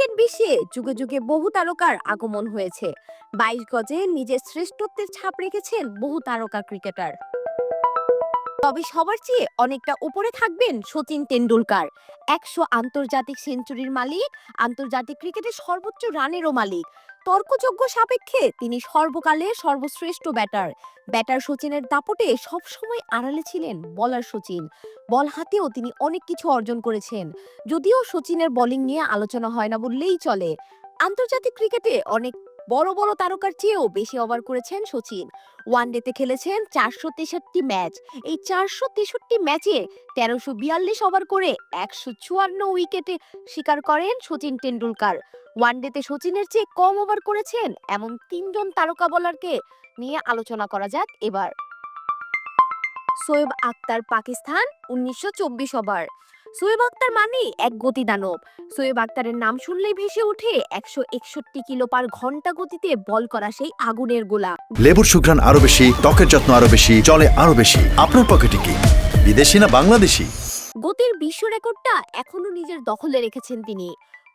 Cricket বিশ্বে যুগে যুগে বহু তারকার আগমন হয়েছে। বাইশ গজে নিজের শ্রেষ্ঠত্বের ছাপ রেখেছেন বহু তারকা ক্রিকেটার। তবে সবার চেয়ে অনেকটা উপরে থাকবেন সচিন তেন্ডুলকার। একশো আন্তর্জাতিক সেঞ্চুরির মালিক, আন্তর্জাতিক ক্রিকেটের সর্বোচ্চ রানেরও মালিক। তর্কযোগ্য সাপেক্ষে তিনি সর্বকালে সর্বশ্রেষ্ঠ ব্যাটার। ব্যাটার সচিনের দাপটে সবসময় আড়ালে ছিলেন বলার সচিন। বল হাতেও তিনি অনেক কিছু অর্জন করেছেন। যদিও সচিনের বোলিং নিয়ে আলোচনা হয় না বললেই চলে। আন্তর্জাতিক ক্রিকেটে অনেক বড় বড় তারকার চেয়েও বেশি ওভার করেছেন সচিন। ওয়ানডেতে খেলেছেন চারশো তেষট্টি ম্যাচ এই চারশো তেষট্টি ম্যাচে তেরোশো বিয়াল্লিশ ওভার করে একশো চুয়ান্ন উইকেটে শিকার করেন সচিন টেন্ডুলকার ওয়ানডেতে সচিনের চেয়ে কম ওভার করেছেন এমন তিনজন তারকা বোলারকে নিয়ে আলোচনা করা যাক এবার। সোয়েব আক্তার, পাকিস্তান, উনিশশো চব্বিশ ওভার সোয়েব আক্তার মানেই এক গতি দানব সোয়েব আক্তারের নাম শুনলেই ভেসে ওঠে একশো একষট্টি কিলো পার ঘণ্টা গতিতে বল করা সেই আগুনের গোলা। লেবুর সুঘ্রাণ আরও বেশি ত্বকের যত্ন আরও বেশি চলে আরও বেশি। আপনার পকেটে কি? বিদেশি না বাংলাদেশি? গতির বিশ্ব রেকর্ডটা এখনও নিজের দখলে রেখেছেন তিনি।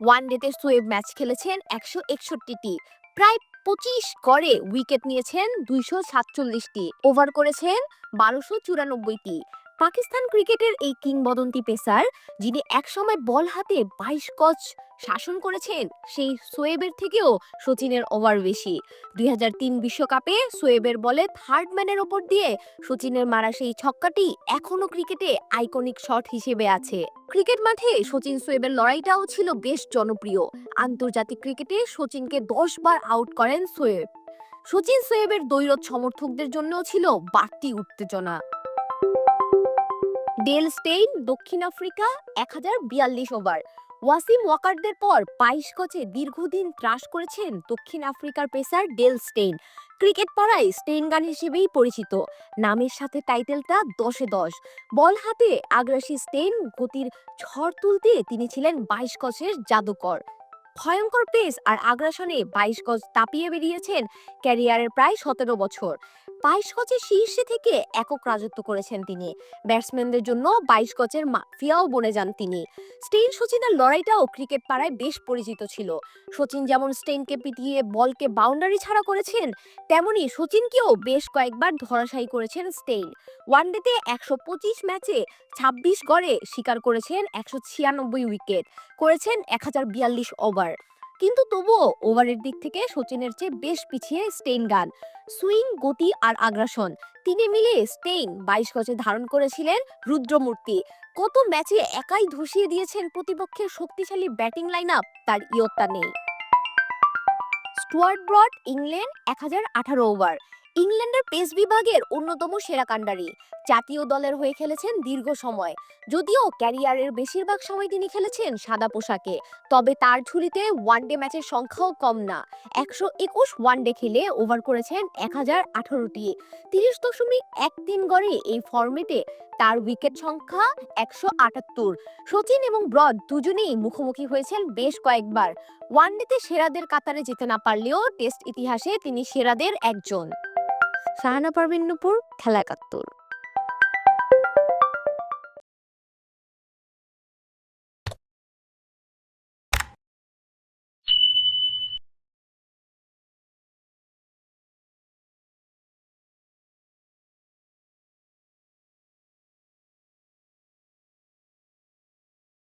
ওয়ান ডেতে সোয়েব ম্যাচ খেলেছেন একশো একষট্টিটি। প্রায় পঁচিশ গড়ে উইকেট নিয়েছেন দুইশো সাতচল্লিশটি। ওভার করেছেন বারোশো চুরানব্বইটি। পাকিস্তান ক্রিকেটের এই কিংবদন্তি পেসার, যিনি একসময় বল হাতে বাইশ গজ শাসন করেছেন, সেই সোয়েবের থেকেও সচিনের ওভার বেশি। দুই বিশ্বকাপে সোয়েবের বলে থার্ড ম্যানের ওপর দিয়ে সচিনের মারা সেই ছক্কাটি এখনও ক্রিকেটে আইকনিক শট হিসেবে আছে। ক্রিকেট মাঠে সচিন সোয়েবের লড়াইটাও ছিল বেশ জনপ্রিয়। আন্তর্জাতিক ক্রিকেটে সচিনকে দশ বার আউট করেন সোয়েব। সচিন সোয়েবের দৈরত সমর্থকদের জন্যও ছিল বাড়তি উত্তেজনা। ডেল স্টেইন, দক্ষিণ আফ্রিকা, এক হাজার বিয়াল্লিশ ওভার। ওয়াসিম ওয়াকারদের পর বাইশ গজে দীর্ঘদিন ত্রাস করেছেন দক্ষিণ আফ্রিকার পেসার ডেল স্টেইন। ক্রিকেট পাড়ায় স্টেইন গান হিসেবেই পরিচিত। নামের সাথে টাইটেলটা দশে দশ। বল হাতে আগ্রাসী স্টেইন গতির ঝড় তুলতে তিনি ছিলেন বাইশ গজের জাদুকর। ভয়ঙ্কর পেস আর আগ্রাসনে বাইশ গজ তাপিয়ে বেরিয়েছেন ক্যারিয়ারের প্রায় সতেরো বছর। বাইশ গজের শীর্ষে থেকে একক রাজত্ব করেছেন তিনি। ব্যাটসম্যানদের জন্য বাইশ গজের মাফিয়াও বনে যান তিনি। স্টেইন সচিনের লড়াইটাও ক্রিকেট পাড়ায় বেশ পরিচিত ছিল। সচিন যেমন স্টেইনকে পিটিয়ে বলকে বাউন্ডারি ছাড়া করেছেন, তেমনি সচিনকেও বেশ কয়েকবার ধরাশায়ী করেছেন স্টেইন। ওয়ানডেতে একশো পঁচিশ ম্যাচে ছাব্বিশ গড়ে শিকার করেছেন একশো ছিয়ানব্বই উইকেট, করেছেন এক হাজার বিয়াল্লিশ ওভার। কিন্তু তবুও ওভারের দিক থেকে সচিনের চেয়ে বেশ পিছিয়ে স্টেইন গান, সুইং, গতি আর আগ্রাসন, তিনে মিলে স্টেইন বাইশ গজে ধারণ করেছিলেন রুদ্রমূর্তি। কত ম্যাচে একাই ধসিয়ে দিয়েছেন প্রতিপক্ষের শক্তিশালী ব্যাটিং লাইন আপ তার ইয়ত্তা নেই। স্টুয়ার্ট ব্রড, ইংল্যান্ড, এক হাজার আঠারো ওভার। ইংল্যান্ডের পেস বিভাগের অন্যতম সেরা কাণ্ডারি। জাতীয় দলের হয়ে খেলেছেন দীর্ঘ সময়। যদিও ক্যারিয়ারের বেশিরভাগ সময় তিনি খেলেছেন সাদা পোশাকে। তবে তার ঝুলিতে ওয়ানডে ম্যাচের সংখ্যাও কম না। একশো একুশ ওয়ানডে খেলে ওভার করেছেন এক হাজার আঠারোটি। তিরিশ দশমিক এক তিন গড়ে এই ফর্মেটে তার উইকেট সংখ্যা একশো আটাত্তর। সচিন এবং ব্রড দুজনেই মুখোমুখি হয়েছেন বেশ কয়েকবার। ওয়ানডেতে সেরাদের কাতারে যেতে না পারলেও টেস্ট ইতিহাসে তিনি সেরাদের একজন। শাহানা পারভিন নুপুর খেলা একাত্তর